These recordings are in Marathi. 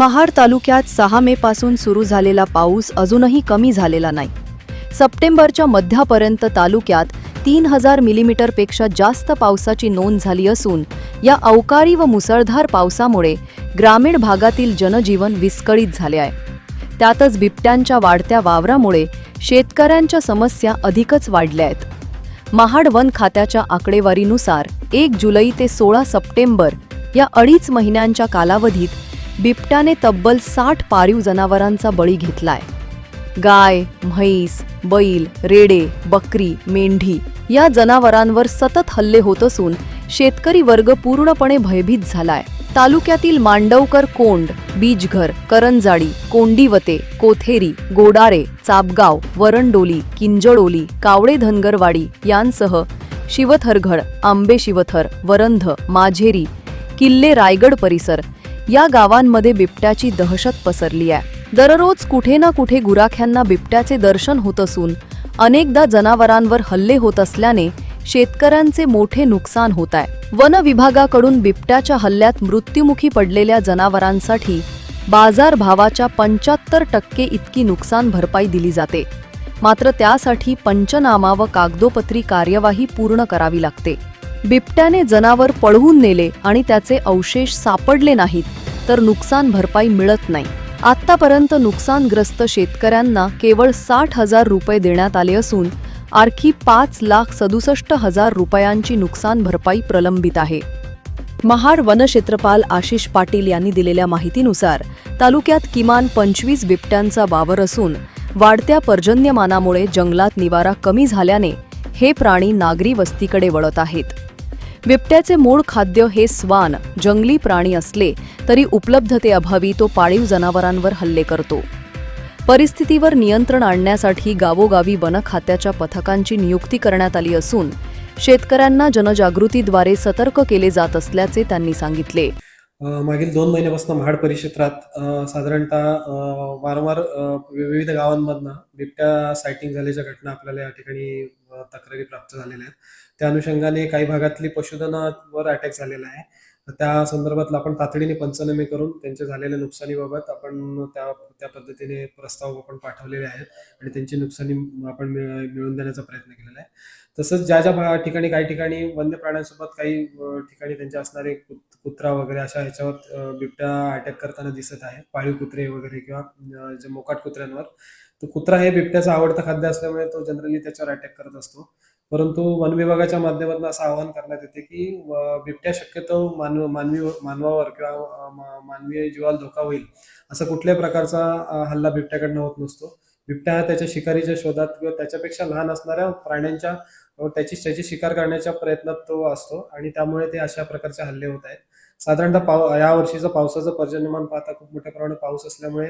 महाड तालुक्यात सहा मे पासून सुरू झालेला पाऊस अजूनही कमी झालेला नाही. सप्टेंबरच्या मध्यापर्यंत तालुक्यात तीन हजार मिलीमीटरपेक्षा जास्त पावसाची नोंद झाली असून या अवकाळी व मुसळधार पावसामुळे ग्रामीण भागातील जनजीवन विस्कळीत झाले आहे. त्यातच बिबट्यांच्या वाढत्या वावरामुळे शेतकऱ्यांच्या समस्या अधिकच वाढल्या आहेत. महाड वन खात्याच्या आकडेवारीनुसार एक जुलै ते सोळा सप्टेंबर या अडीच महिन्यांच्या कालावधीत बिबट्याने तब्बल साठ पाळीव जनावरांचा बळी घेतलाय. गाय म्हैस बैल रेडे बकरी मेंढी या जनावरांवर सतत हल्ले होत असून शेतकरी वर्ग पूर्णपणे भयभीत झालाय. तालुक्यातील मांडवकर कोंड बीजघर करंजाडी कोंडीवते कोथेरी गोडारे चापगाव वरंडोली किंजळोली कावडे धनगरवाडी यांसह शिवथरघड आंबे शिवथर वरंध माझेरी किल्ले रायगड परिसर या गावांमध्ये बिबट्याची दहशत पसरली आहे. दररोज कुठे ना कुठे गुराख्यांना बिबट्याचे दर्शन होत असून अनेकदा जनावरांवर हल्ले होत असल्याने शेतकऱ्यांचे मोठे नुकसान होत आहे. वन विभागाकडून बिबट्याच्या हल्ल्यात मृत्युमुखी पडलेल्या जनावरांसाठी बाजार भावाच्या पंच्याहत्तर टक्के इतकी नुकसान भरपाई दिली जाते. मात्र त्यासाठी पंचनामा व कागदोपत्री कार्यवाही पूर्ण करावी लागते. बिबट्याने जनावर पळवून नेले आणि त्याचे अवशेष सापडले नाहीत. तर नुकसान भरपाई मिळत नाही. आत्तापर्यंत नुकसानग्रस्त शेतकऱ्यांना केवळ साठ हजार रुपये देण्यात आले असून आणखी पाच लाख सदुसष्ट हजार रुपयांची नुकसान भरपाई प्रलंबित आहे. महाड वनक्षेत्रपाल आशिष पाटील यांनी दिलेल्या माहितीनुसार तालुक्यात किमान पंचवीस बिबट्यांचा वावर असून वाढत्या पर्जन्यमानामुळे जंगलात निवारा कमी झाल्याने हे प्राणी नागरी वस्तीकडे वळत आहेत. बिबट्याचे मूळ खाद्य हे स्वान जंगली प्राणी असले तरी उपलब्धतेअभावी तो पाळीव जनावरांवर हल्ले करतो. परिस्थितीवर नियंत्रण आणण्यासाठी गावोगावी वन खात्याच्या पथकांची नियुक्ती करण्यात आली असून शेतकऱ्यांना जनजागृतीद्वारे सतर्क केले जात असल्याचे त्यांनी सांगितले. मागील दोन महिन्यापासून महाड परिक्षेत्रात साधारणतः वारंवार विविध गावांमधनं बिबट्या सायटिंग झाल्याच्या घटना आपल्याला या ठिकाणी तक्रारी प्राप्त झालेल्या आहेत. त्या अनुषंगाने काही भागातली पशुधनावर अटॅक झालेला आहे. त्या संदर्भातला आपण तातडीने पंचनामे करून त्यांच्या झालेल्या नुकसानीबाबत आपण त्या त्या पद्धतीने प्रस्ताव आपण पाठवलेले आहेत आणि त्यांची नुकसानी आपण मिळवून देण्याचा प्रयत्न केलेला आहे. तसंच ज्या ज्या ठिकाणी काही ठिकाणी वन्य प्राण्यांसोबत काही ठिकाणी त्यांचे असणारे कुत्रा वगैरे अशा ह्याच्यावर बिबट्या अटॅक करताना दिसत आहे. पाळीव कुत्रे वगैरे किंवा जे मोकाट कुत्र्यांवर. तर कुत्रा हे बिबट्याचं आवडतं खाद्य असल्यामुळे तो जनरली त्याच्यावर अटॅक करत असतो. परंतु वन विभागाच्या माध्यमातून असं आवाहन करण्यात येते की बिबट्या शक्यतो मानव मानवी मानवावर किंवा मानवी जीवाला धोका होईल असा कुठल्याही प्रकारचा हल्ला बिबट्याकडनं होत नसतो. बिबट्या हा त्याच्या शिकारीच्या शोधात किंवा त्याच्यापेक्षा लहान असणाऱ्या प्राण्यांच्या त्याची त्याची शिकार करण्याच्या प्रयत्नात तो असतो आणि त्यामुळे ते अशा प्रकारचे हल्ले होत आहेत. साधारणतः पाव या वर्षीचं पावसाचं पर्जन्यमान पाहता खूप मोठ्या प्रमाणात पाऊस असल्यामुळे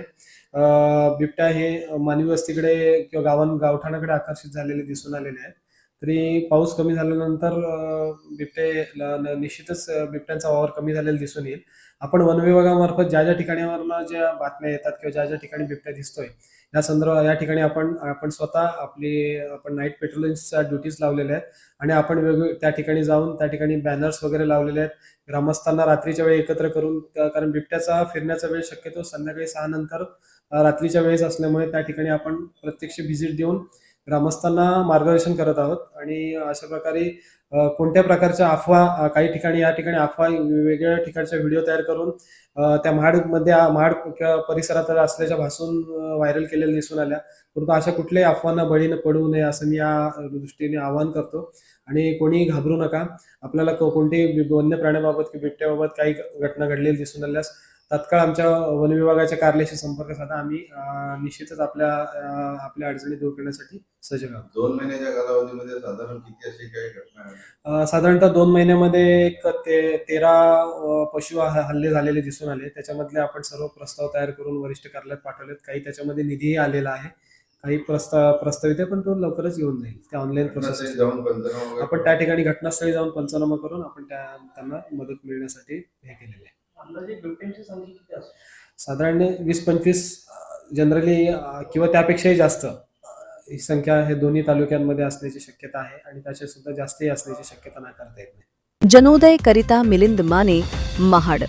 बिबट्या हे मानवी वस्तीकडे किंवा गावां गावठाणाकडे आकर्षित झालेले दिसून आलेले आहेत. तरी पाऊस कमी झाल्यानंतर बिबटे निश्चितच बिबट्यांचा वावर कमी झालेला दिसून येईल. आपण वन विभागामार्फत ज्या ज्या ठिकाणीवरनं ज्या बातम्या येतात किंवा ज्या ज्या ठिकाणी बिबट्या दिसतोय या संदर्भात या ठिकाणी आपण आपण स्वतः आपली आपण नाईट पेट्रोलिंगच्या ड्युटीज लावलेल्या आहेत आणि आपण वेगवेगळे त्या ठिकाणी जाऊन त्या ठिकाणी बॅनर्स वगैरे लावलेले आहेत. ग्रामस्थांना रात्रीच्या वेळी एकत्र करून कारण बिबट्याचा फिरण्याचा वेळ शक्यतो संध्याकाळी सहा नंतर रात्रीच्या वेळेस असल्यामुळे त्या ठिकाणी आपण प्रत्यक्ष व्हिजिट देऊन ग्रामस्थांना मार्गदर्शन करत आहोत. आणि अशा प्रकारे कोणत्या प्रकारच्या अफवा काही ठिकाणी या ठिकाणी अफवा वेगवेगळ्या ठिकाणच्या व्हिडिओ तयार करून त्या महाडमध्ये महाड किंवा परिसरात असल्याच्या भासून व्हायरल केलेल्या दिसून आल्या. परंतु अशा कुठल्याही अफवांना बळी न पडू नये असं मी या दृष्टीने आवाहन करतो. आणि कोणी घाबरू नका. आपल्याला कोणतेही वन्य प्राण्याबाबत किंवा बिबट्याबाबत काही घटना घडलेली दिसून आल्यास तात्काळ आमच्या वन विभागाच्या कार्यालयाशी संपर्क साधा. आम्ही निश्चितच आपल्या आपल्या अडचणी दूर करण्यासाठी सजग आहोत. दोन महिन्याच्या कालावधीमध्ये साधारण किती अशी काही घटना साधारणतः दोन महिन्यामध्ये एक ते तेरा पशु हल्ले झालेले दिसून आले. त्याच्यामधले आपण सर्व प्रस्ताव तयार करून वरिष्ठ कार्यालयात पाठवलेत. काही त्याच्यामध्ये निधीही आलेला आहे. काही प्रस्ताव प्रस्तावित आहे पण तो लवकरच येऊन जाईल. ते ऑनलाईन प्रोसेस जाऊन आपण त्या ठिकाणी घटनास्थळी जाऊन पंचनामा करून आपण त्या त्यांना मदत मिळण्यासाठी हे केलेले आहे. साधारण वीस पंचवीस जनरली किंवा त्यापेक्षाही जास्त. ही संख्या हे दोन्ही तालुक्यांमध्ये असण्याची शक्यता आहे आणि त्याच्या सुद्धा जास्तही असण्याची शक्यता नाकारता येत नाही. जनोदय करिता मिलिंद माने महाड.